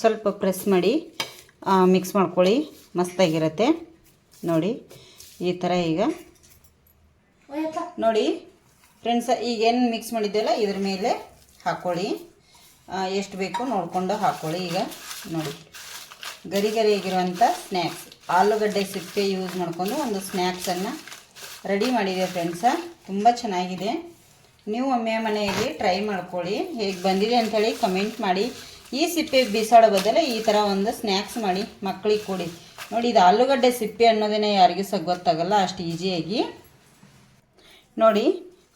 ಸ್ವಲ್ಪ ಪ್ರೆಸ್ ಮಾಡಿ ಮಿಕ್ಸ್ ಮಾಡ್ಕೊಳ್ಳಿ. ಮಸ್ತಾಗಿರುತ್ತೆ. ನೋಡಿ, ಈ ಥರ ಈಗ. ನೋಡಿ ಫ್ರೆಂಡ್ಸ ಈಗೇನು ಮಿಕ್ಸ್ ಮಾಡಿದ್ದೆಲ್ಲ ಇದ್ರ ಮೇಲೆ ಹಾಕ್ಕೊಳ್ಳಿ ಎಷ್ಟು ಬೇಕು ನೋಡಿಕೊಂಡು ಹಾಕ್ಕೊಳ್ಳಿ ಈಗ. ನೋಡಿ, ಗರಿ ಗರಿಯಾಗಿರುವಂಥ ಸ್ನ್ಯಾಕ್ಸ್ ಆಲೂಗಡ್ಡೆ ಸಿಪ್ಪೆ ಯೂಸ್ ಮಾಡಿಕೊಂಡು ಒಂದು ಸ್ನ್ಯಾಕ್ಸನ್ನು ರೆಡಿ ಮಾಡಿದೆ ಫ್ರೆಂಡ್ಸ ತುಂಬ ಚೆನ್ನಾಗಿದೆ. ನೀವು ಒಮ್ಮೆ ಮನೆಯಲ್ಲಿ ಟ್ರೈ ಮಾಡ್ಕೊಳ್ಳಿ. ಹೇಗೆ ಬಂದಿದೆ ಅಂಥೇಳಿ ಕಮೆಂಟ್ ಮಾಡಿ. ಈ ಸಿಪ್ಪೆ ಬಿಸಾಡೋ ಬದಲು ಈ ಥರ ಒಂದು ಸ್ನ್ಯಾಕ್ಸ್ ಮಾಡಿ ಮಕ್ಕಳಿಗೆ ಕೊಡಿ. ನೋಡಿ, ಇದು ಆಲೂಗಡ್ಡೆ ಸಿಪ್ಪೆ ಅನ್ನೋದೇನೆ ಯಾರಿಗೂ ಸಹ ಗೊತ್ತಾಗಲ್ಲ, ಅಷ್ಟು ಈಸಿಯಾಗಿ ನೋಡಿ,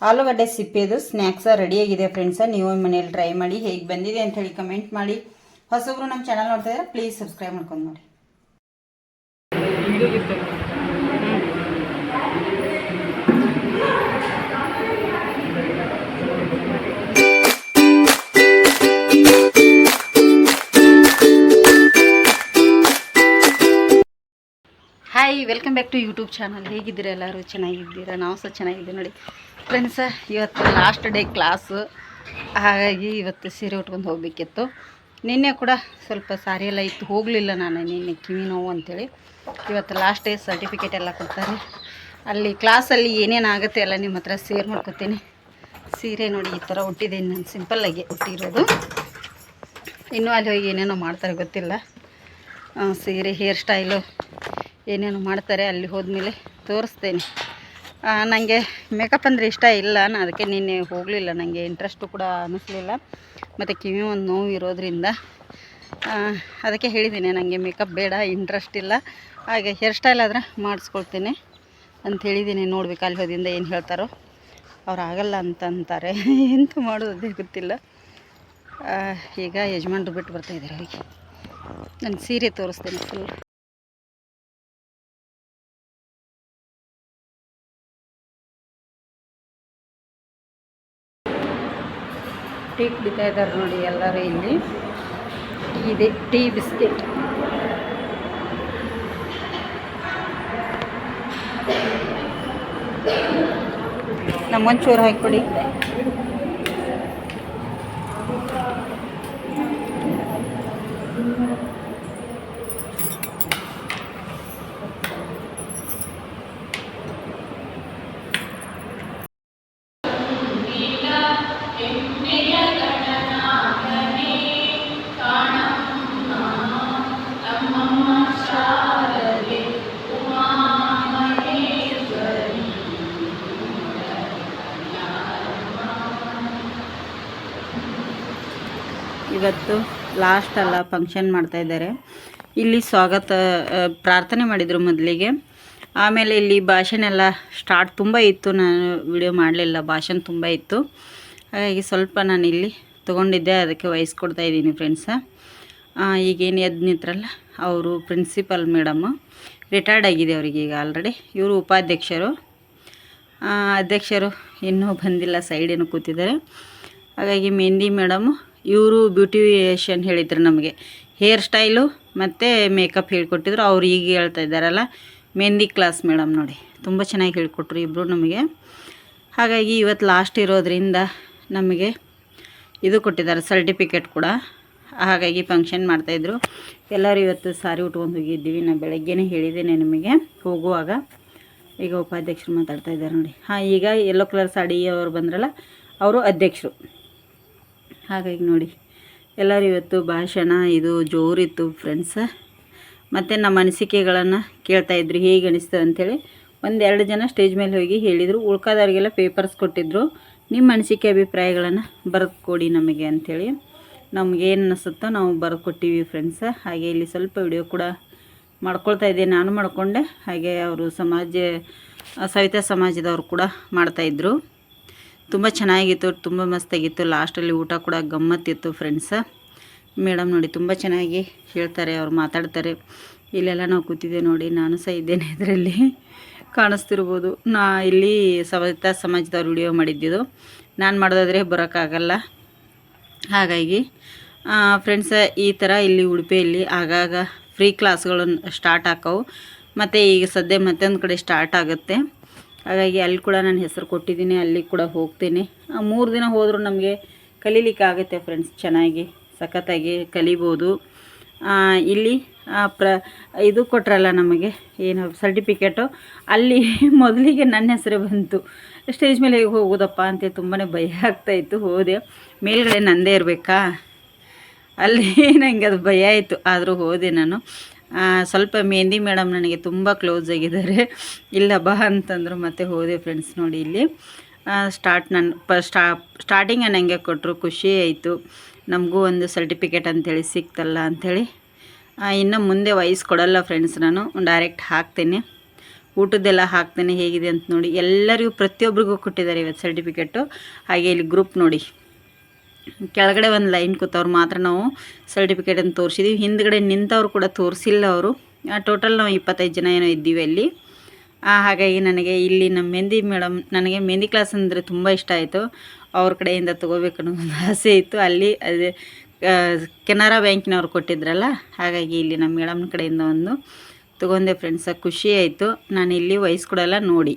ಆಲೂಗಡ್ಡೆ ಸಿಪ್ಪೆದು ಸ್ನ್ಯಾಕ್ಸ ರೆಡಿಯಾಗಿದೆ ಫ್ರೆಂಡ್ಸ ನೀವು ಮನೇಲಿ ಟ್ರೈ ಮಾಡಿ ಹೇಗೆ ಬಂದಿದೆ ಅಂತ ಹೇಳಿ ಕಮೆಂಟ್ ಮಾಡಿ. ಹೊಸಬ್ರು ನಮ್ಮ ಚಾನಲ್ ನೋಡ್ತಾ ಇದ್ದಾರೆ ಪ್ಲೀಸ್ ಸಬ್ಸ್ಕ್ರೈಬ್ ಮಾಡ್ಕೊಂಡು ನೋಡಿ. Hi welcome back to YouTube channel ಹೇಗಿದ್ದೀರ ಎಲ್ಲರೂ? ಚೆನ್ನಾಗಿದ್ದೀರಾ? ನಾವು ಸಹ ಚೆನ್ನಾಗಿದ್ದೀವಿ ನೋಡಿ. ಫ್ರೆಂಡ್ಸ ಇವತ್ತು ಲಾಸ್ಟ್ ಡೇ ಕ್ಲಾಸು ಹಾಗಾಗಿ ಇವತ್ತು ಸೀರೆ ಉಟ್ಕೊಂಡು ಹೋಗಬೇಕಿತ್ತು. ನಿನ್ನೆ ಕೂಡ ಸ್ವಲ್ಪ ಸಾರಿ ಎಲ್ಲ ಇತ್ತು, ಹೋಗಲಿಲ್ಲ ನಾನು ನಿನ್ನೆ ಕಿವಿ ನೋವು ಅಂಥೇಳಿ ಇವತ್ತು ಲಾಸ್ಟ್ ಡೇ ಸರ್ಟಿಫಿಕೇಟ್ ಎಲ್ಲ ಕೊಡ್ತಾರೆ. ಅಲ್ಲಿ ಕ್ಲಾಸಲ್ಲಿ ಏನೇನು ಆಗುತ್ತೆ ಎಲ್ಲ ನಿಮ್ಮ ಹತ್ರ ಸೇರ್ ಮಾಡ್ಕೊತೀನಿ. ಸೀರೆ ನೋಡಿ, ಈ ಥರ ಹುಟ್ಟಿದ್ದೀನಿ ನಾನು ಸಿಂಪಲ್ಲಾಗಿ ಹುಟ್ಟಿರೋದು ಇನ್ನೂ ಅಲ್ಲಿ ಹೋಗಿ ಏನೇನೋ ಮಾಡ್ತಾರೆ ಗೊತ್ತಿಲ್ಲ. ಸೀರೆ ಹೇರ್ ಸ್ಟೈಲು ಏನೇನು ಮಾಡ್ತಾರೆ ಅಲ್ಲಿ ಹೋದ್ಮೇಲೆ ತೋರಿಸ್ತೇನೆ. ನನಗೆ ಮೇಕಪ್ ಅಂದರೆ ಇಷ್ಟ ಇಲ್ಲ ನಾನು ಅದಕ್ಕೆ ನಿನ್ನೆ ಹೋಗಲಿಲ್ಲ ನನಗೆ ಇಂಟ್ರೆಸ್ಟು ಕೂಡ ಅನ್ನಿಸ್ಲಿಲ್ಲ ಮತ್ತು ಕಿವಿ ಒಂದು ನೋವು ಇರೋದ್ರಿಂದ ಅದಕ್ಕೆ ಹೇಳಿದ್ದೀನಿ ನನಗೆ ಮೇಕಪ್ ಬೇಡ ಇಂಟ್ರೆಸ್ಟ್ ಇಲ್ಲ. ಹಾಗೆ ಹೇರ್ ಸ್ಟೈಲ್ ಆದರೆ ಮಾಡಿಸ್ಕೊಳ್ತೇನೆ ಅಂತ ಹೇಳಿದ್ದೀನಿ ನೋಡ್ಬೇಕು ಅಲ್ಲಿ ಹೋದಿಂದ ಏನು ಹೇಳ್ತಾರೋ. ಅವ್ರು ಆಗಲ್ಲ ಅಂತ ಅಂತಾರೆ, ಎಂತ ಮಾಡೋದೇ ಗೊತ್ತಿಲ್ಲ. ಈಗ ಯಜಮಾನ್ರು ಬಿಟ್ಟು ಬರ್ತಾ ಇದ್ದಾರೆ ಅವರಿಗೆ. ನಾನು ಸೀರೆ ತೋರಿಸ್ತೇನೆ ಫುಲ್ ಟೀ ಕುಡಿತಾ ಇದ್ದಾರೆ ನೋಡಿ ಎಲ್ಲರೂ ಇಲ್ಲಿ. ಇದೆ ಟೀ ಬಿಸ್ಕೆಟ್. ನಮ್ಮೊಂಚೂರು ಹಾಕಿಕೊಡಿ ಇವತ್ತು ಲಾಸ್ಟ್ ಅಲ್ಲ ಫಂಕ್ಷನ್ ಮಾಡ್ತಾ ಇದ್ದಾರೆ. ಇಲ್ಲಿ ಸ್ವಾಗತ ಪ್ರಾರ್ಥನೆ ಮಾಡಿದರು ಮೊದಲಿಗೆ. ಆಮೇಲೆ ಇಲ್ಲಿ ಭಾಷಣ ಎಲ್ಲ ಸ್ಟಾರ್ಟ್ ತುಂಬ ಇತ್ತು. ನಾನು ವಿಡಿಯೋ ಮಾಡಲಿಲ್ಲ, ಭಾಷಣ ತುಂಬ ಇತ್ತು. ಹಾಗಾಗಿ ಸ್ವಲ್ಪ ನಾನು ಇಲ್ಲಿ ತೊಗೊಂಡಿದ್ದೆ, ಅದಕ್ಕೆ ವಹಿಸ್ಕೊಡ್ತಾ ಇದ್ದೀನಿ ಫ್ರೆಂಡ್ಸ ಈಗೇನು ಎದ್ದು ನಿಂತರಲ್ಲ, ಅವರು ಪ್ರಿನ್ಸಿಪಲ್ ಮೇಡಮ್ಮು ರಿಟೈರ್ಡ್ ಆಗಿದೆ ಅವರಿಗೆ ಈಗ ಆಲ್ರೆಡಿ ಇವರು ಉಪಾಧ್ಯಕ್ಷರು. ಅಧ್ಯಕ್ಷರು ಇನ್ನೂ ಬಂದಿಲ್ಲ ಸೈಡೇನು ಕೂತಿದ್ದಾರೆ. ಹಾಗಾಗಿ ಮೆಹಂದಿ ಮೇಡಮು ಇವರು ಬ್ಯೂಟಿಷಿಯನ್ ಹೇಳಿದ್ರು ನಮಗೆ. ಹೇರ್ ಸ್ಟೈಲು ಮತ್ತು ಮೇಕಪ್ ಹೇಳ್ಕೊಟ್ಟಿದ್ರು. ಅವ್ರು ಈಗ ಹೇಳ್ತಾ ಇದ್ದಾರಲ್ಲ ಮೆಹಂದಿ ಕ್ಲಾಸ್ ಮೇಡಮ್ ನೋಡಿ. ತುಂಬ ಚೆನ್ನಾಗಿ ಹೇಳಿಕೊಟ್ರು ಇಬ್ಬರು ನಮಗೆ. ಹಾಗಾಗಿ ಇವತ್ತು ಲಾಸ್ಟ್ ಇರೋದರಿಂದ ನಮಗೆ ಇದು ಕೊಟ್ಟಿದ್ದಾರೆ ಸರ್ಟಿಫಿಕೇಟ್ ಕೂಡ. ಹಾಗಾಗಿ ಫಂಕ್ಷನ್ ಮಾಡ್ತಾಯಿದ್ರು ಎಲ್ಲರೂ ಇವತ್ತು ಸಾರಿ ಉಟ್ಕೊಂಡು ಹೋಗಿದ್ದೀವಿ. ನಾನು ಬೆಳಗ್ಗೆನೇ ಹೇಳಿದ್ದೇನೆ ನಿಮಗೆ ಹೋಗುವಾಗ. ಈಗ ಉಪಾಧ್ಯಕ್ಷರು ಮಾತಾಡ್ತಾ ಇದ್ದಾರೆ ನೋಡಿ. ಹಾಂ, ಈಗ ಯೆಲ್ಲೋ ಕಲರ್ ಸಾಡಿ ಅವರು ಬಂದ್ರಲ್ಲ, ಅವರು ಅಧ್ಯಕ್ಷರು. ಹಾಗಾಗಿ ನೋಡಿ, ಎಲ್ಲರೂ ಇವತ್ತು ಭಾಷಣ, ಇದು ಜೋರಿತ್ತು ಫ್ರೆಂಡ್ಸ ಮತ್ತು ನಮ್ಮ ಅನಿಸಿಕೆಗಳನ್ನು ಕೇಳ್ತಾಯಿದ್ರು ಹೇಗೆ ಅನಿಸ್ತು ಅಂಥೇಳಿ ಒಂದೆರಡು ಜನ ಸ್ಟೇಜ್ ಮೇಲೆ ಹೋಗಿ ಹೇಳಿದರು. ಉಳ್ಕಾದವ್ರಿಗೆಲ್ಲ ಪೇಪರ್ಸ್ ಕೊಟ್ಟಿದ್ದರು ನಿಮ್ಮ ಅನಿಸಿಕೆ ಅಭಿಪ್ರಾಯಗಳನ್ನು ಬರೆದು ಕೊಡಿ ನಮಗೆ ಅಂಥೇಳಿ ನಮ್ಗೆ ಏನು ಅನಿಸುತ್ತೋ ನಾವು ಬರೆದು ಫ್ರೆಂಡ್ಸ ಹಾಗೆ ಇಲ್ಲಿ ಸ್ವಲ್ಪ ವಿಡಿಯೋ ಕೂಡ ಮಾಡ್ಕೊಳ್ತಾ ಇದ್ದೆ, ನಾನು ಮಾಡಿಕೊಂಡೆ. ಹಾಗೆ ಅವರು ಸಮಾಜ, ಸವಿತಾ ಸಮಾಜದವರು ಕೂಡ ಮಾಡ್ತಾಯಿದ್ರು ತುಂಬ ಚೆನ್ನಾಗಿತ್ತು, ತುಂಬ ಮಸ್ತಾಗಿತ್ತು. ಲಾಸ್ಟಲ್ಲಿ ಊಟ ಕೂಡ ಗಮ್ಮತ್ತಿತ್ತು ಫ್ರೆಂಡ್ಸ ಮೇಡಮ್ ನೋಡಿ, ತುಂಬ ಚೆನ್ನಾಗಿ ಹೇಳ್ತಾರೆ, ಅವ್ರು ಮಾತಾಡ್ತಾರೆ. ಇಲ್ಲೆಲ್ಲ ನಾವು ಕೂತಿದ್ದೆ ನೋಡಿ, ನಾನು ಸಹ ಇದ್ದೇನೆ ಇದರಲ್ಲಿ. ಕಾಣಿಸ್ತಿರ್ಬೋದು. ನಾ ಇಲ್ಲಿ ಸವಿತಾ ಸಮಾಜದವ್ರು ವಿಡಿಯೋ ಮಾಡಿದ್ದಿದ್ದು ನಾನು ಮಾಡೋದಾದರೆ ಬರೋಕ್ಕಾಗಲ್ಲ. ಹಾಗಾಗಿ ಫ್ರೆಂಡ್ಸ ಈ ಥರ ಇಲ್ಲಿ ಉಡುಪಿಯಲ್ಲಿ ಆಗಾಗ ಫ್ರೀ ಕ್ಲಾಸ್ಗಳು ಸ್ಟಾರ್ಟ್ ಆಕವು ಮತ್ತು ಈಗ ಸದ್ಯ ಮತ್ತೊಂದು ಕಡೆ ಸ್ಟಾರ್ಟ್ ಆಗುತ್ತೆ. ಹಾಗಾಗಿ ಅಲ್ಲಿ ಕೂಡ ನಾನು ಹೆಸರು ಕೊಟ್ಟಿದ್ದೀನಿ ಅಲ್ಲಿ ಕೂಡ ಹೋಗ್ತೀನಿ. ಮೂರು ದಿನ ಹೋದರೂ ನಮಗೆ ಕಲೀಲಿಕ್ಕೆ ಆಗುತ್ತೆ ಫ್ರೆಂಡ್ಸ್ ಚೆನ್ನಾಗಿ ಸಖತ್ತಾಗಿ ಕಲಿಬೋದು. ಇಲ್ಲಿ ಪ್ರ ಇದು ಕೊಟ್ರಲ್ಲ ನಮಗೆ ಏನು ಸರ್ಟಿಫಿಕೇಟು ಅಲ್ಲಿ ಮೊದಲಿಗೆ ನನ್ನ ಹೆಸರೇ ಬಂತು. ಸ್ಟೇಜ್ ಮೇಲೆ ಹೇಗೆ ಹೋಗೋದಪ್ಪ ಅಂತ ತುಂಬಾ ಭಯ ಆಗ್ತಾಯಿತ್ತು ಹೋದೆ. ಮೇಲ್ಗಡೆ ನಂದೇ ಇರಬೇಕಾ? ಅಲ್ಲಿ ನನಗೆ ಅದು ಭಯ ಆಯಿತು ಆದರೂ ಹೋದೆ ನಾನು. ಆ, ಸ್ವಲ್ಪ ಮೆಹಂದಿ ಮೇಡಮ್ ನನಗೆ ತುಂಬ ಕ್ಲೋಸ್ ಆಗಿದ್ದಾರೆ. ಇಲ್ಲ, ಬಾ ಅಂತಂದರು ಮತ್ತೆ ಹೋದೆ ಫ್ರೆಂಡ್ಸ್ ನೋಡಿ ಇಲ್ಲಿ. ಸ್ಟಾರ್ಟ್ ನನ್ನ ಪ ಸ್ಟಾ ಸ್ಟಾರ್ಟಿಂಗ್ ನನಗೆ ಕೊಟ್ಟರು ಖುಷಿ ಆಯಿತು. ನಮಗೂ ಒಂದು ಸರ್ಟಿಫಿಕೇಟ್ ಅಂತೇಳಿ ಸಿಕ್ತಲ್ಲ ಅಂಥೇಳಿ ಇನ್ನು ಮುಂದೆ ವಯಸ್ಸು ಕೊಡಲ್ಲ ಫ್ರೆಂಡ್ಸ್ ನಾನು ಡೈರೆಕ್ಟ್ ಹಾಕ್ತೇನೆ. ಊಟದ್ದೆಲ್ಲ ಹಾಕ್ತೇನೆ, ಹೇಗಿದೆ ಅಂತ ನೋಡಿ. ಎಲ್ಲರಿಗೂ ಪ್ರತಿಯೊಬ್ಬರಿಗೂ ಕೊಟ್ಟಿದ್ದಾರೆ ಇವತ್ತು ಸರ್ಟಿಫಿಕೇಟು ಹಾಗೆ ಇಲ್ಲಿ ಗ್ರೂಪ್ ನೋಡಿ. ಕೆಳಗಡೆ ಒಂದು ಲೈನ್ ಕೂತವ್ರು ಮಾತ್ರ ನಾವು ಸರ್ಟಿಫಿಕೇಟನ್ನು ತೋರಿಸಿದ್ದೀವಿ ಹಿಂದ್ಗಡೆ ನಿಂತವ್ರು ಕೂಡ ತೋರಿಸಿಲ್ಲ ಅವರು. ಟೋಟಲ್ ನಾವು ಇಪ್ಪತ್ತೈದು ಜನ ಏನೋ ಇದ್ದೀವಿ ಅಲ್ಲಿ. ಹಾಗಾಗಿ ನನಗೆ ಇಲ್ಲಿ ನಮ್ಮ ಮೆಹಂದಿ ಮೇಡಮ್, ನನಗೆ ಮೆಹಂದಿ ಕ್ಲಾಸ್ ಅಂದರೆ ತುಂಬ ಇಷ್ಟ ಆಯಿತು. ಅವ್ರ ಕಡೆಯಿಂದ ತೊಗೋಬೇಕು ಅನ್ನೋ ಒಂದು ಆಸೆ ಇತ್ತು. ಅಲ್ಲಿ, ಅದೇ ಕೆನರಾ ಬ್ಯಾಂಕಿನವ್ರು ಕೊಟ್ಟಿದ್ರಲ್ಲ, ಹಾಗಾಗಿ ಇಲ್ಲಿ ನಮ್ಮ ಮೇಡಮ್ನ ಕಡೆಯಿಂದ ಒಂದು ತೊಗೊಂಡೆ ಫ್ರೆಂಡ್ಸ ಖುಷಿ ಆಯಿತು. ನಾನು ಇಲ್ಲಿ ವಯಸ್ಕೊಡಲ್ಲ ನೋಡಿ.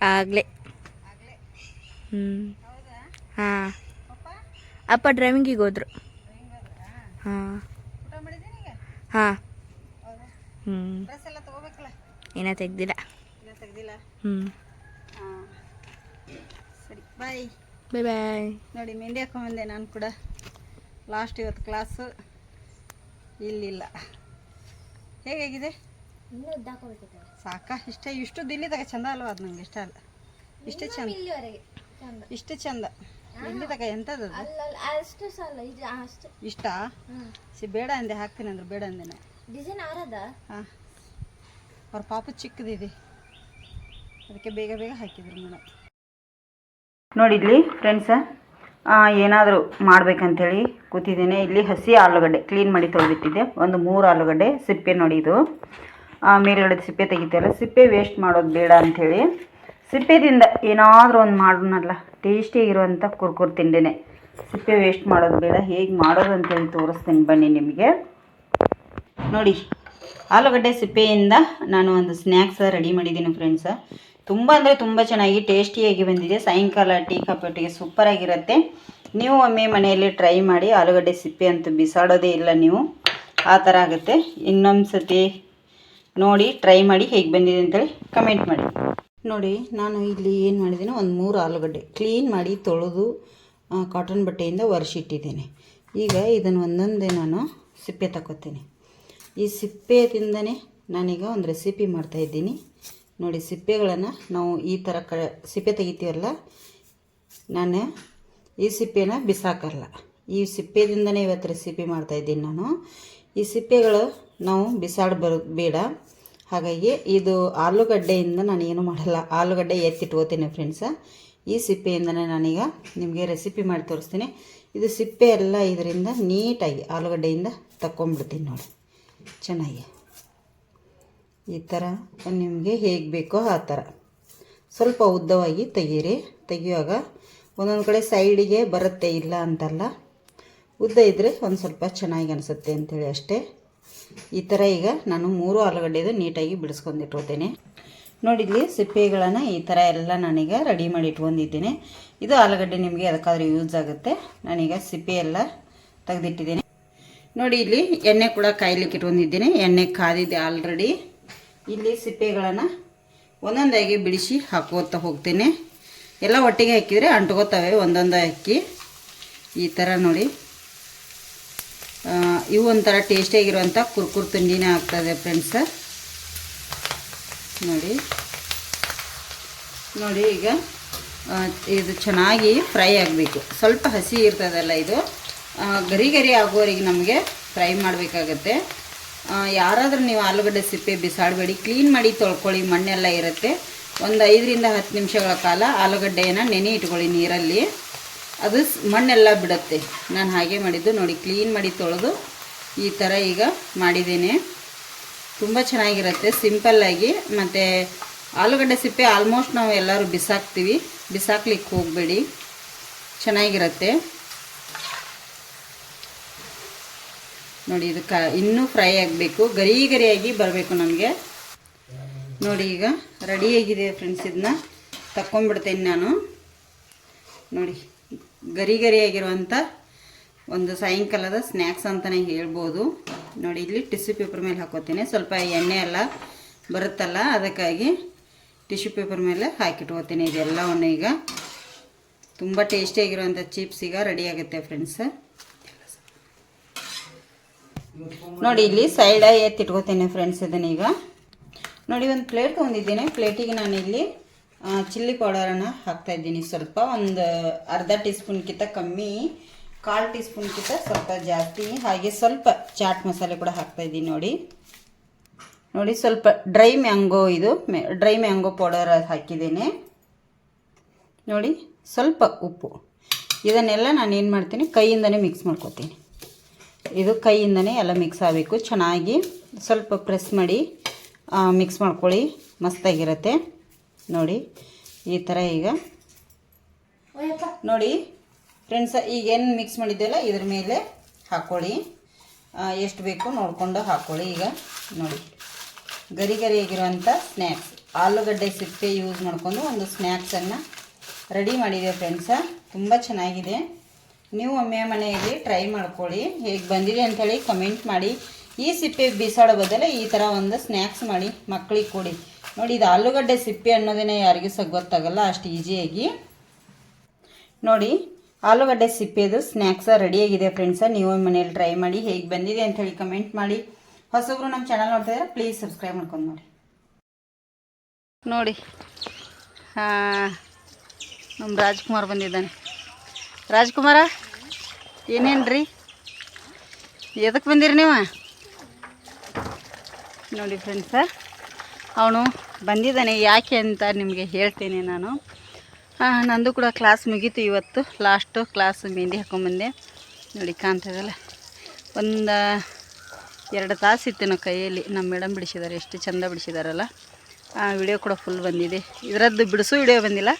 ಆಗಲೇ. ಹ್ಞೂ ಹಾಂ. ಅಪ್ಪ ಡ್ರೈವಿಂಗಿಗೆ ಹೋದ್ರು. ಹಾಂ. ಹಾಂ. ಹ್ಞೂ ಡ್ರೆಸ್ ಎಲ್ಲ ತಗೋಬೇಕಲ್ಲ ಏನೋ ತೆಗ್ದಿಲ್ಲ? ಹ್ಞೂ ಹಾಂ. ಸರಿ ಬಾಯ್ ಬಾಯ್ ಬಾಯ್ ನೋಡಿ ಮೆಹಂದಿ ಹಾಕೊಂಬಂದೆ ನಾನು ಕೂಡ ಲಾಸ್ಟ್ ಇವತ್ತು ಕ್ಲಾಸು ಇಲ್ಲಿಲ್ಲ. ಹೇಗಾಗಿದೆ ಸಾಕಾ? ಇಷ್ಟ ಇಷ್ಟು ದಿಲ್ಲಿ ತಗ ಚಂದ ಅಲ್ವಾ ಅದು ನಂಗೆ? ಇಷ್ಟ ಅಲ್ಲ. ಇಷ್ಟೇ ಚಂದ. ಇಷ್ಟು ಚಂದ. ಇಲ್ಲಿ ತಗ ಎಂಥದ್ದು ಅದು? ಅಷ್ಟು ಸಾಲ ಇದು ಅಷ್ಟು. ಇಷ್ಟ? ಸಿ ಬೇಡ ಅಂದೆ ಹಾಕ್ತೀನಿ ಅಂದ್ರೆ ಬೇಡ ಅಂದೆ ಡಿಸೈನ್ ಆರದ? ಹಾಂ. ಅವ್ರ ಪಾಪ ಚಿಕ್ಕದಿದೆ. ಅದಕ್ಕೆ ಬೇಗ ಬೇಗ ಹಾಕಿದ್ರು ಮೇಡಮ್ ಇಲ್ಲಿ ಫ್ರೆಂಡ್ಸ ಏನಾದರೂ ಮಾಡ್ಬೇಕಂತೇಳಿ ಕೂತಿದ್ದೀನಿ. ಇಲ್ಲಿ ಹಸಿ ಆಲೂಗಡ್ಡೆ ಕ್ಲೀನ್ ಮಾಡಿ ತೊಳೆದಿಟ್ಟಿದ್ದೆ. ಒಂದು ಮೂರು ಆಲೂಗಡ್ಡೆ ಸಿಪ್ಪೆ ನೋಡಿ ಇದು ಮೇಲ್ಗಡೆ ಸಿಪ್ಪೆ ತೆಗಿತೀವಲ್ಲ ಸಿಪ್ಪೆ ವೇಸ್ಟ್ ಮಾಡೋದು ಬೇಡ ಅಂಥೇಳಿ. ಸಿಪ್ಪೆದಿಂದ ಏನಾದರೂ ಒಂದು ಮಾಡೋಣಲ್ಲ ಟೇಸ್ಟಿಯಾಗಿರುವಂಥ ಕುರ್ಕುರ್ ತಿಂಡಿನೇ. ಸಿಪ್ಪೆ ವೇಸ್ಟ್ ಮಾಡೋದು ಬೇಡ, ಹೇಗೆ ಮಾಡೋದು ಅಂತೇಳಿ ತೋರಿಸ್ತೀನಿ ಬನ್ನಿ ನಿಮಗೆ. ನೋಡಿ, ಆಲೂಗಡ್ಡೆ ಸಿಪ್ಪೆಯಿಂದ ನಾನು ಒಂದು ಸ್ನ್ಯಾಕ್ಸ್ ರೆಡಿ ಮಾಡಿದ್ದೀನಿ ಫ್ರೆಂಡ್ಸ ತುಂಬ ಅಂದರೆ ತುಂಬ ಚೆನ್ನಾಗಿ ಟೇಸ್ಟಿಯಾಗಿ ಬಂದಿದೆ. ಸಾಯಂಕಾಲ ಟೀ ಕಾಫಿಗೆ ಸೂಪರಾಗಿರುತ್ತೆ ನೀವು ಒಮ್ಮೆ ಮನೆಯಲ್ಲಿ ಟ್ರೈ ಮಾಡಿ ಆಲೂಗಡ್ಡೆ ಸಿಪ್ಪೆ ಅಂತೂ ಬಿಸಾಡೋದೇ ಇಲ್ಲ ನೀವು. ಆ ಥರ ಆಗುತ್ತೆ. ಇನ್ನೊಂದು ಸತಿ ನೋಡಿ ಟ್ರೈ ಮಾಡಿ ಹೇಗೆ ಬಂದಿದೆ ಅಂತೇಳಿ ಕಮೆಂಟ್ ಮಾಡಿ. ನೋಡಿ, ನಾನು ಇಲ್ಲಿ ಏನು ಮಾಡಿದ್ದೀನಿ ಒಂದು ಮೂರು ಆಲೂಗಡ್ಡೆ ಕ್ಲೀನ್ ಮಾಡಿ ತೊಳೆದು ಕಾಟನ್ ಬಟ್ಟೆಯಿಂದ ಒರೆಸಿಟ್ಟಿದ್ದೀನಿ. ಈಗ ಇದನ್ನು ಒಂದೊಂದೇ ನಾನು ಸಿಪ್ಪೆ ತಗೋತೀನಿ ಈ ಸಿಪ್ಪೆದಿಂದನೇ ನಾನೀಗ ಒಂದು ರೆಸಿಪಿ ಮಾಡ್ತಾಯಿದ್ದೀನಿ ನೋಡಿ, ಸಿಪ್ಪೆಗಳನ್ನು ನಾವು ಈ ಥರ ಕ, ಸಿಪ್ಪೆ ತೆಗಿತೀವಲ್ಲ, ನಾನು ಈ ಸಿಪ್ಪೆನ ಬಿಸಾಕಲ್ಲ. ಈ ಸಿಪ್ಪೆದಿಂದನೇ ಇವತ್ತು ರೆಸಿಪಿ ಮಾಡ್ತಾಯಿದ್ದೀನಿ ನಾನು. ಈ ಸಿಪ್ಪೆಗಳು ನಾವು ಬಿಸಾಡ ಬೇಡ. ಹಾಗಾಗಿ ಇದು ಆಲೂಗಡ್ಡೆಯಿಂದ ನಾನು ಏನು ಮಾಡಲ್ಲ. ಆಲೂಗಡ್ಡೆ ಎತ್ತಿಟ್ಕೋತೀನಿ ಫ್ರೆಂಡ್ಸ ಈ ಸಿಪ್ಪೆಯಿಂದನೇ ನಾನೀಗ ನಿಮಗೆ ರೆಸಿಪಿ ಮಾಡಿ ತೋರಿಸ್ತೀನಿ. ಇದು ಸಿಪ್ಪೆ ಎಲ್ಲ ಇದರಿಂದ ನೀಟಾಗಿ ಆಲೂಗಡ್ಡೆಯಿಂದ ತಕ್ಕೊಂಬಿಡ್ತೀನಿ ನೋಡಿ. ಚೆನ್ನಾಗಿ. ಈ ಥರ ನಿಮಗೆ ಹೇಗೆ ಬೇಕೋ ಆ ಥರ ಸ್ವಲ್ಪ ಉದ್ದವಾಗಿ ತೆಗೀರಿ. ತೆಗಿಯುವಾಗ ಒಂದೊಂದು ಕಡೆ ಸೈಡಿಗೆ ಬರುತ್ತೆ ಇಲ್ಲ ಅಂತಲ್ಲ. ಉದ್ದ ಇದ್ದರೆ ಒಂದು ಸ್ವಲ್ಪ ಚೆನ್ನಾಗಿ ಅನಿಸುತ್ತೆ ಅಂಥೇಳಿ ಅಷ್ಟೇ. ಈ ಥರ ಈಗ ನಾನು ಮೂರು ಆಲೂಗಡ್ಡೆದು ನೀಟಾಗಿ ಬಿಡಿಸ್ಕೊಂಡಿಟ್ಕೋತೇನೆ ನೋಡಿದ್ಲಿ ಸಿಪ್ಪೆಗಳನ್ನು ಈ ಥರ ಎಲ್ಲ ನಾನೀಗ ರೆಡಿ ಮಾಡಿ ಇಟ್ಕೊಂಡಿದ್ದೇನೆ. ಇದು ಆಲೂಗಡ್ಡೆ ನಿಮಗೆ ಅದಕ್ಕಾದ್ರೂ ಯೂಸ್ ಆಗುತ್ತೆ. ನಾನೀಗ ಸಿಪ್ಪೆ ಎಲ್ಲ ತೆಗೆದಿಟ್ಟಿದ್ದೀನಿ. ನೋಡಿ ಇಲ್ಲಿ ಎಣ್ಣೆ ಕೂಡ ಕಾಯ್ಲಿಕ್ಕೆ ಇಟ್ಕೊಂಡಿದ್ದೀನಿ. ಎಣ್ಣೆ ಕಾದಿದೆ ಆಲ್ರೆಡಿ ಇಲ್ಲಿ ಸಿಪ್ಪೆಗಳನ್ನು ಒಂದೊಂದಾಗಿ ಬಿಡಿಸಿ ಹಾಕೋತಾ ಹೋಗ್ತೇನೆ. ಎಲ್ಲ ಒಟ್ಟಿಗೆ ಹಾಕಿದರೆ ಅಂಟ್ಕೋತವೆ ಒಂದೊಂದು ಅಕ್ಕಿ ಈ ಥರ ನೋಡಿ. ಇವು ಒಂಥರ ಟೇಸ್ಟಿಯಾಗಿರುವಂಥ ಕುರ್ಕುರ್ ತಿಂಡಿನೇ ಆಗ್ತದೆ ಫ್ರೆಂಡ್ಸ ನೋಡಿ. ನೋಡಿ ಈಗ ಇದು ಚೆನ್ನಾಗಿ ಫ್ರೈ ಆಗಬೇಕು. ಸ್ವಲ್ಪ ಹಸಿ ಇರ್ತದಲ್ಲ ಇದು. ಗರಿ ಗರಿ ಆಗೋರಿಗೆ ನಮಗೆ ಫ್ರೈ ಮಾಡಬೇಕಾಗತ್ತೆ. ಯಾರಾದರೂ ನೀವು ಆಲೂಗಡ್ಡೆ ಸಿಪ್ಪೆ ಬಿಸಾಡಬೇಡಿ ಕ್ಲೀನ್ ಮಾಡಿ ತೊಳ್ಕೊಳ್ಳಿ, ಮಣ್ಣೆಲ್ಲ ಇರುತ್ತೆ. ಒಂದು ಐದರಿಂದ ಹತ್ತು ನಿಮಿಷಗಳ ಕಾಲ ಆಲೂಗಡ್ಡೆಯನ್ನು ನೆನೆ ಇಟ್ಕೊಳ್ಳಿ ನೀರಲ್ಲಿ. ಅದು ಮಣ್ಣೆಲ್ಲ ಬಿಡುತ್ತೆ. ನಾನು ಹಾಗೆ ಮಾಡಿದ್ದು ನೋಡಿ ಕ್ಲೀನ್ ಮಾಡಿ ತೊಳೆದು ಈ ಥರ ಈಗ ಮಾಡಿದ್ದೇನೆ. ತುಂಬ ಚೆನ್ನಾಗಿರುತ್ತೆ ಸಿಂಪಲ್ಲಾಗಿ ಮತ್ತು ಆಲೂಗಡ್ಡೆ ಸಿಪ್ಪೆ ಆಲ್ಮೋಸ್ಟ್ ನಾವು ಎಲ್ಲರೂ ಬಿಸಾಕ್ತೀವಿ. ಬಿಸಾಕ್ಲಿಕ್ಕೆ ಹೋಗಬೇಡಿ. ಚೆನ್ನಾಗಿರುತ್ತೆ. ನೋಡಿ, ಇದು ಕ ಇನ್ನೂ ಫ್ರೈ ಆಗಬೇಕು. ಗರಿ ಗರಿಯಾಗಿ ಬರಬೇಕು ನಮಗೆ ನೋಡಿ ಈಗ ರೆಡಿಯಾಗಿದೆ ಫ್ರೆಂಡ್ಸ್ ಇದನ್ನ ತಕ್ಕೊಂಡ್ಬಿಡ್ತೇನೆ ನಾನು. ನೋಡಿ. ಗರಿ ಗರಿಯಾಗಿರುವಂಥ ಒಂದು ಸಾಯಂಕಾಲದ ಸ್ನ್ಯಾಕ್ಸ್ ಅಂತಲೇ ಹೇಳ್ಬೋದು. ನೋಡಿ, ಇಲ್ಲಿ ಟಿಶ್ಯೂ ಪೇಪರ್ ಮೇಲೆ ಹಾಕೋತೀನಿ. ಸ್ವಲ್ಪ ಎಣ್ಣೆ ಎಲ್ಲ ಬರುತ್ತಲ್ಲ, ಅದಕ್ಕಾಗಿ ಟಿಶ್ಯೂ ಪೇಪರ್ ಮೇಲೆ ಹಾಕಿಟ್ಕೋತೀನಿ ಇದೆಲ್ಲವನ್ನು ಈಗ. ತುಂಬ ಟೇಸ್ಟಿಯಾಗಿರುವಂಥ ಚಿಪ್ಸ್ ಈಗ ರೆಡಿ ಆಗುತ್ತೆ ಫ್ರೆಂಡ್ಸ್ ನೋಡಿ, ಇಲ್ಲಿ ಸೈಡ ಎತ್ತಿಟ್ಕೋತೀನಿ ಫ್ರೆಂಡ್ಸ್ ಇದನ್ನೀಗ. ನೋಡಿ, ಒಂದು ಪ್ಲೇಟ್ ತೊಗೊಂಡಿದ್ದೀನಿ. ಪ್ಲೇಟಿಗೆ ನಾನು ಇಲ್ಲಿ ಚಿಲ್ಲಿ ಪೌಡರನ್ನು ಹಾಕ್ತಾ ಇದ್ದೀನಿ ಸ್ವಲ್ಪ. ಒಂದು ಅರ್ಧ ಟೀ ಸ್ಪೂನ್ಗಿಂತ ಕಮ್ಮಿ, ಕಾಲು ಟೀ ಸ್ಪೂನ್ಗಿಂತ ಸ್ವಲ್ಪ ಜಾಸ್ತಿ. ಹಾಗೆ ಸ್ವಲ್ಪ ಚಾಟ್ ಮಸಾಲೆ ಕೂಡ ಹಾಕ್ತಾ ಇದ್ದೀನಿ ನೋಡಿ. ನೋಡಿ, ಸ್ವಲ್ಪ ಡ್ರೈ ಮ್ಯಾಂಗೋ ಇದು ಡ್ರೈ ಮ್ಯಾಂಗೋ ಪೌಡರ್ ಹಾಕಿದ್ದೀನಿ. ನೋಡಿ, ಸ್ವಲ್ಪ ಉಪ್ಪು. ಇದನ್ನೆಲ್ಲ ನಾನು ಏನು ಮಾಡ್ತೀನಿ, ಕೈಯಿಂದನೇ ಮಿಕ್ಸ್ ಮಾಡ್ಕೊತೀನಿ. ಇದು ಕೈಯಿಂದನೇ ಎಲ್ಲ ಮಿಕ್ಸ್ ಆಗಬೇಕು. ಚೆನ್ನಾಗಿ ಸ್ವಲ್ಪ ಪ್ರೆಸ್ ಮಾಡಿ ಮಿಕ್ಸ್ ಮಾಡ್ಕೊಳ್ಳಿ. ಮಸ್ತಾಗಿರುತ್ತೆ. ನೋಡಿ ಈ ಥರ ಈಗ. ನೋಡಿ ಫ್ರೆಂಡ್ಸ್ ಈಗೇನು ಮಿಕ್ಸ್ ಮಾಡಿದ್ದೆಲ್ಲ ಇದ್ರ ಮೇಲೆ ಹಾಕ್ಕೊಳ್ಳಿ ಎಷ್ಟು ಬೇಕು ನೋಡಿಕೊಂಡು ಹಾಕ್ಕೊಳ್ಳಿ ಈಗ. ನೋಡಿ ಗರಿ ಗರಿಯಾಗಿರುವಂಥ ಸ್ನ್ಯಾಕ್ಸ್ ಆಲೂಗಡ್ಡೆ ಸಿಪ್ಪೆ ಯೂಸ್ ಮಾಡ್ಕೊಂಡು ಒಂದು ಸ್ನ್ಯಾಕ್ಸನ್ನು ರೆಡಿ ಮಾಡಿದೆ ಫ್ರೆಂಡ್ಸ ತುಂಬ ಚೆನ್ನಾಗಿದೆ. ನೀವು ಒಮ್ಮೆ ಮನೆಯಲ್ಲಿ ಟ್ರೈ ಮಾಡ್ಕೊಳ್ಳಿ. ಹೇಗೆ ಬಂದಿದೆ ಅಂಥೇಳಿ ಕಮೆಂಟ್ ಮಾಡಿ. ಈ ಸಿಪ್ಪೆ ಬಿಸಾಡೋ ಬದಲು ಈ ಥರ ಒಂದು ಸ್ನ್ಯಾಕ್ಸ್ ಮಾಡಿ ಮಕ್ಕಳಿಗೆ ಕೊಡಿ. ನೋಡಿ, ಇದು ಆಲೂಗಡ್ಡೆ ಸಿಪ್ಪೆ ಅನ್ನೋದೇನೆ ಯಾರಿಗೂ ಸಹ ಗೊತ್ತಾಗಲ್ಲ ಅಷ್ಟು ಈಸಿಯಾಗಿ. ನೋಡಿ, ಆಲೂಗಡ್ಡೆ ಸಿಪ್ಪೆದು ಸ್ನ್ಯಾಕ್ಸ ರೆಡಿಯಾಗಿದೆ ಫ್ರೆಂಡ್ಸ ನೀವು ಮನೇಲಿ ಟ್ರೈ ಮಾಡಿ ಹೇಗೆ ಬಂದಿದೆ ಅಂತ ಹೇಳಿ ಕಮೆಂಟ್ ಮಾಡಿ. ಹೊಸಬ್ರು ನಮ್ಮ ಚಾನಲ್ ನೋಡ್ತಾ ಪ್ಲೀಸ್ ಸಬ್ಸ್ಕ್ರೈಬ್ ಮಾಡ್ಕೊಂಡು ನೋಡಿ. ನೋಡಿ ನಮ್ಮ ರಾಜ್ಕುಮಾರ್ ಬಂದಿದ್ದಾನೆ. ರಾಜ್ಕುಮಾರ ಏನೇನು ರೀ ಎದಕ್ಕೆ ಬಂದಿರಿ ನೀವು? ನೋಡಿ ಫ್ರೆಂಡ್ಸ ಅವನು ಬಂದಿದ್ದಾನೆ. ಯಾಕೆ ಅಂತ ನಿಮಗೆ ಹೇಳ್ತೀನಿ ನಾನು. ನಂದು ಕೂಡ ಕ್ಲಾಸ್ ಮುಗೀತು ಇವತ್ತು. ಲಾಸ್ಟು ಕ್ಲಾಸ್ ಮೆಹಂದಿ ಹಾಕೊಂಬಂದೆ ನೋಡಿ ಕಾಣ್ತದಲ್ಲ ಒಂದು ಎರಡು ತಾಸು ಇತ್ತು ನಾವು ಕೈಯಲ್ಲಿ. ನಮ್ಮ ಮೇಡಮ್ ಬಿಡಿಸಿದ್ದಾರೆ. ಎಷ್ಟು ಚಂದ ಬಿಡಿಸಿದಾರಲ್ಲ. ಆ ವಿಡಿಯೋ ಕೂಡ ಫುಲ್ ಬಂದಿದೆ. ಇದರದ್ದು ಬಿಡಿಸೋ ವಿಡಿಯೋ ಬಂದಿಲ್ಲ.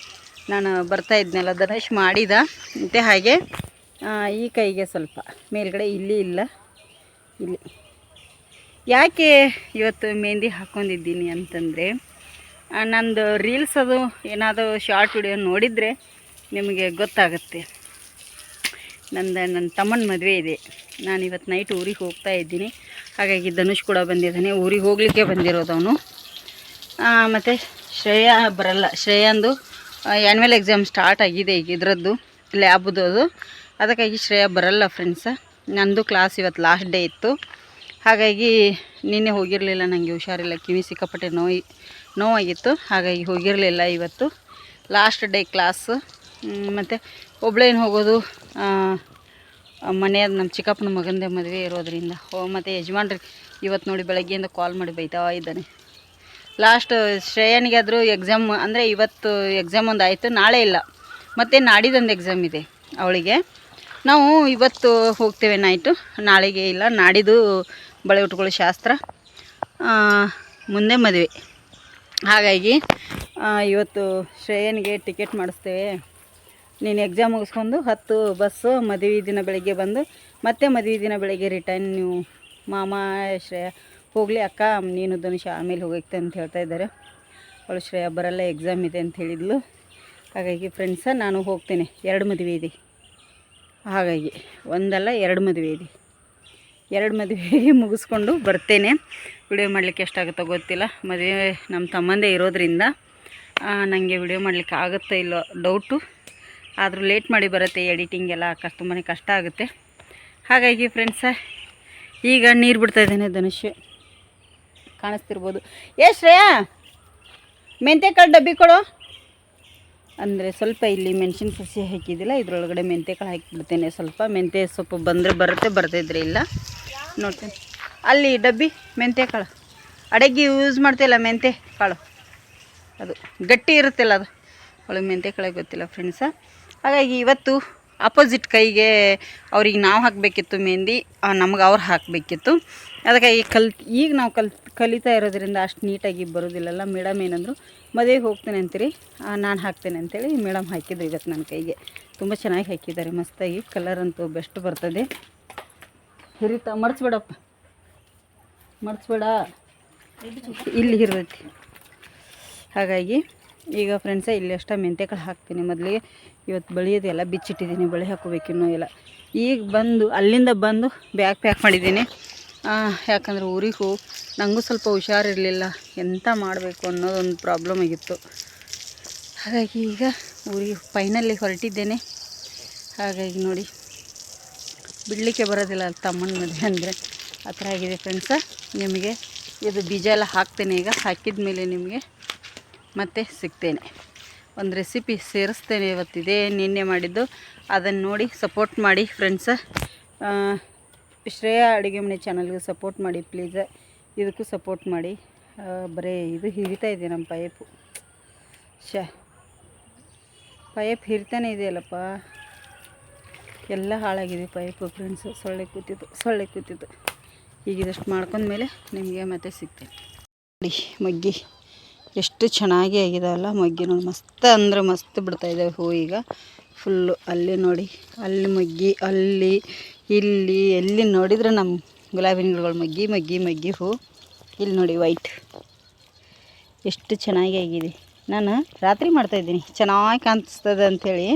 ನಾನು ಬರ್ತಾ ಇದ್ನಲ್ಲ, ಧನೇಶ್ ಮಾಡಿದ. ಮತ್ತು ಹಾಗೆ ಈ ಕೈಗೆ ಸ್ವಲ್ಪ ಮೇಲ್ಗಡೆ ಇಲ್ಲಿ ಇಲ್ಲ. ಇಲ್ಲಿ. ಯಾಕೆ ಇವತ್ತು ಮೆಹಂದಿ ಹಾಕ್ಕೊಂಡಿದ್ದೀನಿ ಅಂತಂದರೆ ನಂದು ರೀಲ್ಸ್ ಅದು ಏನಾದರೂ ಶಾರ್ಟ್ ವಿಡಿಯೋ ನೋಡಿದರೆ ನಿಮಗೆ ಗೊತ್ತಾಗುತ್ತೆ. ನಂದು ನನ್ನ ತಮ್ಮನ ಮದುವೆ ಇದೆ. ನಾನು ಇವತ್ತು ನೈಟ್ ಊರಿಗೆ ಹೋಗ್ತಾ ಇದ್ದೀನಿ. ಹಾಗಾಗಿ ಧನುಷ್ ಕೂಡ ಬಂದಿದ್ದಾನೆ ಊರಿಗೆ ಹೋಗಲಿಕ್ಕೆ ಬಂದಿರೋದು ಅವನು. ಮತ್ತು ಶ್ರೇಯಾ ಬರಲ್ಲ. ಶ್ರೇಯಾಂದು ಆ್ಯನ್ಯುವಲ್ ಎಕ್ಸಾಮ್ ಸ್ಟಾರ್ಟ್ ಆಗಿದೆ ಈಗ ಇದರದ್ದು ಲ್ಯಾಬ್ದು ಅದು. ಅದಕ್ಕಾಗಿ ಶ್ರೇಯಾ ಬರಲ್ಲ ಫ್ರೆಂಡ್ಸ ನಂದು ಕ್ಲಾಸ್ ಇವತ್ತು ಲಾಸ್ಟ್ ಡೇ ಇತ್ತು. ಹಾಗಾಗಿ ನಿನ್ನೆ ಹೋಗಿರಲಿಲ್ಲ ನನಗೆ ಹುಷಾರಿಲ್ಲ, ಕಿವಿ ಸಿಕ್ಕಾಪಟ್ಟೆ ನೋವು ನೋವಾಗಿತ್ತು. ಹಾಗಾಗಿ ಹೋಗಿರಲಿಲ್ಲ ಇವತ್ತು. ಲಾಸ್ಟ್ ಡೇ ಕ್ಲಾಸ್ ಮತ್ತು ಒಬ್ಳೇನು ಹೋಗೋದು ಮನೆಯದು ನಮ್ಮ ಚಿಕ್ಕಪ್ಪನ ಮಗಂದೇ ಮದುವೆ ಇರೋದರಿಂದ. ಓ, ಮತ್ತು ಯಜಮಾನ್ರಿ ಇವತ್ತು ನೋಡಿ ಬೆಳಗ್ಗೆಯಿಂದ ಕಾಲ್ ಮಾಡಿ ಬೈತಾ ಇದ್ದಾನೆ. ಲಾಸ್ಟ್ ಶ್ರೇಯನಿಗೆ ಆದರೂ ಎಕ್ಸಾಮ್ ಅಂದರೆ ಇವತ್ತು ಎಕ್ಸಾಮ್ ಒಂದು ಆಯಿತು, ನಾಳೆ ಇಲ್ಲ. ಮತ್ತು ನಾಡಿದೊಂದು ಎಕ್ಸಾಮ್ ಇದೆ ಅವಳಿಗೆ. ನಾವು ಇವತ್ತು ಹೋಗ್ತೇವೆ ನೈಟು ನಾಳೆಗೆ ಇಲ್ಲ, ನಾಡಿದ್ದು ಬಳೆ ಉಟ್ಕೊಳ್ಳೋ ಶಾಸ್ತ್ರ ಮುಂದೆ ಮದುವೆ. ಹಾಗಾಗಿ ಇವತ್ತು ಶ್ರೇಯನಿಗೆ ಟಿಕೆಟ್ ಮಾಡಿಸ್ತೇವೆ. ನೀನು ಎಕ್ಸಾಮ್ ಮುಗಿಸ್ಕೊಂಡು ಹತ್ತು ಬಸ್ಸು ಮದುವೆ ದಿನ ಬೆಳಗ್ಗೆ ಬಂದು, ಮತ್ತೆ ಮದುವೆ ದಿನ ಬೆಳಗ್ಗೆ ರಿಟರ್ನ್ ನೀವು ಮಾಮ, ಶ್ರೇಯ ಹೋಗಲಿ ಅಕ್ಕ, ನೀನು ಧನುಷ ಆಮೇಲೆ ಹೋಗೈತೆ ಅಂತ ಹೇಳ್ತಾ ಇದ್ದಾರೆ. ಅವಳು ಶ್ರೇಯ ಬರಲ್ಲ ಎಕ್ಸಾಮ್ ಇದೆ ಅಂತ ಹೇಳಿದ್ಲು. ಹಾಗಾಗಿ ಫ್ರೆಂಡ್ಸ ನಾನು ಹೋಗ್ತೇನೆ. ಎರಡು ಮದುವೆ ಇದೆ. ಹಾಗಾಗಿ ಒಂದಲ್ಲ, ಎರಡು ಮದುವೆ ಇದೆ. ಎರಡು ಮದುವೆಗೆ ಮುಗಿಸ್ಕೊಂಡು ಬರ್ತೇನೆ. ವಿಡಿಯೋ ಮಾಡಲಿಕ್ಕೆ ಎಷ್ಟಾಗುತ್ತೋ ಗೊತ್ತಿಲ್ಲ. ಮದುವೆ ನಮ್ಮ ತಮ್ಮಂದೇ ಇರೋದ್ರಿಂದ ನನಗೆ ವಿಡಿಯೋ ಮಾಡಲಿಕ್ಕೆ ಆಗುತ್ತೋ ಇಲ್ಲೋ ಡೌಟು ಆದರೂ ಲೇಟ್ ಮಾಡಿ ಬರುತ್ತೆ ಎಡಿಟಿಂಗ್ ಎಲ್ಲ, ಕಷ್ಟ ತುಂಬಾ ಕಷ್ಟ ಆಗುತ್ತೆ. ಹಾಗಾಗಿ ಫ್ರೆಂಡ್ಸ ಈಗ ನೀರು ಬಿಡ್ತಾ ಇದ್ದೇನೆ ಧನುಷ್. ಕಾಣಿಸ್ತಿರ್ಬೋದು. ಏ ಶ್ರೇಯಾ ಮೆಂತ್ಯಕಾಳು ಡಬ್ಬಿ ಕೊಡು. ಅಂದರೆ ಸ್ವಲ್ಪ ಇಲ್ಲಿ ಮೆಣಸಿನ ಸಸಿ ಹಾಕಿದ್ದಿಲ್ಲ, ಇದ್ರೊಳಗಡೆ ಮೆಂತ್ಯಕಾಳು ಹಾಕಿಬಿಡ್ತೇನೆ. ಸ್ವಲ್ಪ ಮೆಂತ್ಯ ಸೊಪ್ಪು ಬಂದರೆ ಬರುತ್ತೆ ಬರ್ತಿದ್ರೆ ಇಲ್ಲ. ನೋಡ್ತೇನೆ. ಅಲ್ಲಿ ಡಬ್ಬಿ ಮೆಂತ್ಯಕಾಳು ಅಡುಗೆ ಯೂಸ್ ಮಾಡ್ತಿಲ್ಲ ಮೆಂತ್ಯ ಕಾಳು ಅದು ಗಟ್ಟಿ ಇರುತ್ತಲ್ಲ ಅದು. ಒಳಗೆ ಮೆಂತ್ಯ ಕಾಳು ಗೊತ್ತಿಲ್ಲ ಫ್ರೆಂಡ್ಸ ಹಾಗಾಗಿ ಇವತ್ತು ಅಪೋಸಿಟ್ ಕೈಗೆ ಅವ್ರಿಗೆ ನಾವು ಹಾಕಬೇಕಿತ್ತು ಮೆಹಂದಿ ನಮ್ಗೆ ಅವ್ರು ಹಾಕಬೇಕಿತ್ತು. ಅದಕ್ಕಾಗಿ ಕಲ್, ಈಗ ನಾವು ಕಲ್, ಕಲಿತಾ ಇರೋದ್ರಿಂದ ಅಷ್ಟು ನೀಟಾಗಿ ಬರೋದಿಲ್ಲಲ್ಲ. ಮೇಡಮ್ ಏನಂದರು, ಮದುವೆಗೆ ಹೋಗ್ತೇನೆ ಅಂತೀರಿ? ನಾನು ಹಾಕ್ತೇನೆ ಅಂತೇಳಿ ಮೇಡಮ್ ಹಾಕಿದ್ರು ಇವತ್ತು ನನ್ನ ಕೈಗೆ. ತುಂಬ ಚೆನ್ನಾಗಿ ಹಾಕಿದ್ದಾರೆ. ಮಸ್ತಾಗಿ ಕಲರ್ ಅಂತೂ ಬೆಸ್ಟ್ ಬರ್ತದೆ. ಹಿರಿತಾ, ಮರ್ಚ್ಬೇಡಪ್ಪ. ಮರ್ಚ್ಬೇಡ. ಇಲ್ಲಿ ಇರ್ತೈತಿ ಹಾಗಾಗಿ ಈಗ ಫ್ರೆಂಡ್ಸ ಇಲ್ಲಿ ಅಷ್ಟ ಮೆಂತ್ಯಕಾಳು ಹಾಕ್ತೀನಿ. ಮೊದಲಿಗೆ ಇವತ್ತು ಬಳಿಯೋದೆಲ್ಲ ಬಿಚ್ಚಿಟ್ಟಿದ್ದೀನಿ ಬಳಿ ಹಾಕೋಬೇಕಿನ್ನೂ ಎಲ್ಲ. ಈಗ ಬಂದು, ಅಲ್ಲಿಂದ ಬಂದು ಬ್ಯಾಗ್ ಪ್ಯಾಕ್ ಮಾಡಿದ್ದೀನಿ ಯಾಕಂದರೆ ಊರಿಗೆ ನನಗೂ ಸ್ವಲ್ಪ ಹುಷಾರಿರಲಿಲ್ಲ. ಎಂತ ಮಾಡಬೇಕು ಅನ್ನೋದೊಂದು ಪ್ರಾಬ್ಲಮ್ ಆಗಿತ್ತು. ಹಾಗಾಗಿ ಈಗ ಊರಿಗೆ ಫೈನಲ್ಲಿ ಹೊರಟಿದ್ದೇನೆ. ಹಾಗಾಗಿ ನೋಡಿ, ಬಿಡಲಿಕ್ಕೆ ಬರೋದಿಲ್ಲ ತಮ್ಮನ ಮದುವೆ ಅಂದರೆ. ಆ ಥರ ಆಗಿದೆ ಫ್ರೆಂಡ್ಸ ನಿಮಗೆ ಇದು ಬೀಜ ಎಲ್ಲ ಹಾಕ್ತೇನೆ ಈಗ. ಹಾಕಿದ ಮೇಲೆ ನಿಮಗೆ ಮತ್ತೆ ಸಿಗ್ತೇನೆ. ಒಂದು ರೆಸಿಪಿ ಸೇರಿಸ್ತೇನೆ ಇವತ್ತಿದೆ. ನಿನ್ನೆ ಮಾಡಿದ್ದು. ಅದನ್ನು ನೋಡಿ ಸಪೋರ್ಟ್ ಮಾಡಿ ಫ್ರೆಂಡ್ಸ ಶ್ರೇಯಾ ಅಡುಗೆ ಮನೆ ಚಾನಲ್ಗೆ ಸಪೋರ್ಟ್ ಮಾಡಿ ಪ್ಲೀಸ್ ಇದಕ್ಕೂ ಸಪೋರ್ಟ್ ಮಾಡಿ. ಬರೇ ಇದು ಹಿರಿತಾ ಇದೆ ನಮ್ಮ ಪೈಪು ಶ ಪೈಪ್ ಹಿರಿತಾನೆ ಇದೆಯಲ್ಲಪ್ಪ. ಎಲ್ಲ ಹಾಳಾಗಿದೆ ಪೈಪು ಫ್ರೆಂಡ್ಸು ಸೊಳ್ಳೆ ಕೂತಿತ್ತು ಸೊಳ್ಳೆ ಕೂತಿತ್ತು. ಈಗ ಇದಷ್ಟು ಮಾಡ್ಕೊಂಡ್ಮೇಲೆ ನಿಮಗೆ ಮತ್ತೆ ಸಿಗ್ತೇನೆ. ನೋಡಿ ಮಗ್ಗಿ. ಎಷ್ಟು ಚೆನ್ನಾಗಿ ಆಗಿದಾವಲ್ಲ ಮಗ್ಗಿ ನೋಡಿ, ಮಸ್ತ್ ಅಂದ್ರೆ ಮಸ್ತ್ ಬಿಡ್ತಾ ಇದ್ದಾವೆ ಹೂ ಈಗ. ಫುಲ್ಲು ಅಲ್ಲಿ ನೋಡಿ, ಅಲ್ಲಿ ಮಗ್ಗಿ, ಅಲ್ಲಿ, ಇಲ್ಲಿ, ಎಲ್ಲಿ ನೋಡಿದ್ರೆ ನಮ್ಮ ಗುಲಾಬಿನ ಗಿಡಗಳು ಮಗ್ಗಿ ಮಗ್ಗಿ ಮಗ್ಗಿ ಹೂ. ಇಲ್ಲಿ ನೋಡಿ ವೈಟ್ ಎಷ್ಟು ಚೆನ್ನಾಗಿ ಆಗಿದೆ. ನಾನು ರಾತ್ರಿ ಮಾಡ್ತಾಯಿದ್ದೀನಿ ಚೆನ್ನಾಗಿ ಕಾಣಿಸ್ತದೆ ಅಂಥೇಳಿ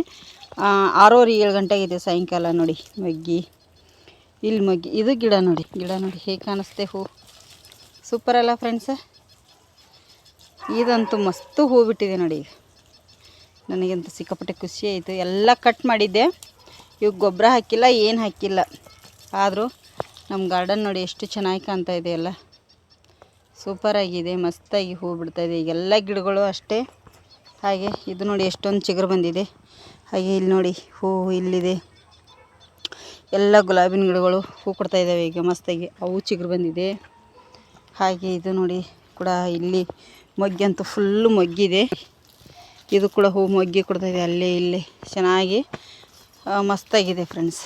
ಆರೂವರೆ ಏಳು ಗಂಟೆ ಆಗಿದೆ ಸಾಯಂಕಾಲ ನೋಡಿ, ಮಗ್ಗಿ. ಇಲ್ಲಿ ಮಗ್ಗಿ, ಇದು ಗಿಡ ನೋಡಿ ಗಿಡ ನೋಡಿ, ಹೇಗೆ ಕಾಣಿಸ್ತೆ ಹೂ. ಸೂಪರ್ ಅಲ್ಲ ಫ್ರೆಂಡ್ಸ ಇದಂತೂ ಮಸ್ತು ಹೂ ಬಿಟ್ಟಿದೆ ನೋಡಿ ಈಗ. ನನಗಂತೂ ಸಿಕ್ಕಾಪಟ್ಟೆ ಖುಷಿ ಆಯಿತು. ಎಲ್ಲ ಕಟ್ ಮಾಡಿದ್ದೆ. ಇವಾಗ ಗೊಬ್ಬರ ಹಾಕಿಲ್ಲ, ಏನು ಹಾಕಿಲ್ಲ. ಆದರೂ ನಮ್ಮ ಗಾರ್ಡನ್ ನೋಡಿ ಎಷ್ಟು ಚೆನ್ನಾಗಿ ಕಾಣ್ತಾ ಇದೆ ಎಲ್ಲ ಸೂಪರಾಗಿದೆ ಮಸ್ತಾಗಿ ಹೂ ಬಿಡ್ತಾಯಿದೆ ಈಗ ಎಲ್ಲ ಗಿಡಗಳು ಅಷ್ಟೇ. ಹಾಗೆ ಇದು ನೋಡಿ ಎಷ್ಟೊಂದು ಚಿಗುರು ಬಂದಿದೆ. ಹಾಗೆ ಇಲ್ಲಿ ನೋಡಿ ಹೂ ಇಲ್ಲಿದೆ. ಎಲ್ಲ ಗುಲಾಬಿನ ಗಿಡಗಳು ಹೂ ಕೊಡ್ತಾ ಇದ್ದಾವೆ ಈಗ ಮಸ್ತಾಗಿ. ಅವು ಚಿಗುರು ಬಂದಿದೆ. ಹಾಗೆ ಇದು ನೋಡಿ ಕೂಡ ಇಲ್ಲಿ ಮೊಗ್ಗೆ ಅಂತೂ ಫುಲ್ಲು ಮೊಗ್ಗಿದೆ. ಇದು ಕೂಡ ಹೂ ಮೊಗ್ಗಿ ಕೊಡ್ತಾ ಇದೆ ಅಲ್ಲೇ ಇಲ್ಲಿ. ಚೆನ್ನಾಗಿ ಮಸ್ತಾಗಿದೆ ಫ್ರೆಂಡ್ಸ್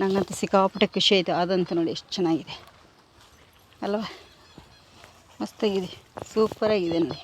ನನಗಂತೂ ಸಿಕ್ಕಾಪಟ್ಟೆ ಖುಷಿ ಆಯಿತು. ಅದಂತೂ ನೋಡಿ ಎಷ್ಟು ಚೆನ್ನಾಗಿದೆ. ಅಲ್ವಾ? ಮಸ್ತಾಗಿದೆ. ಸೂಪರಾಗಿದೆ ನೋಡಿ.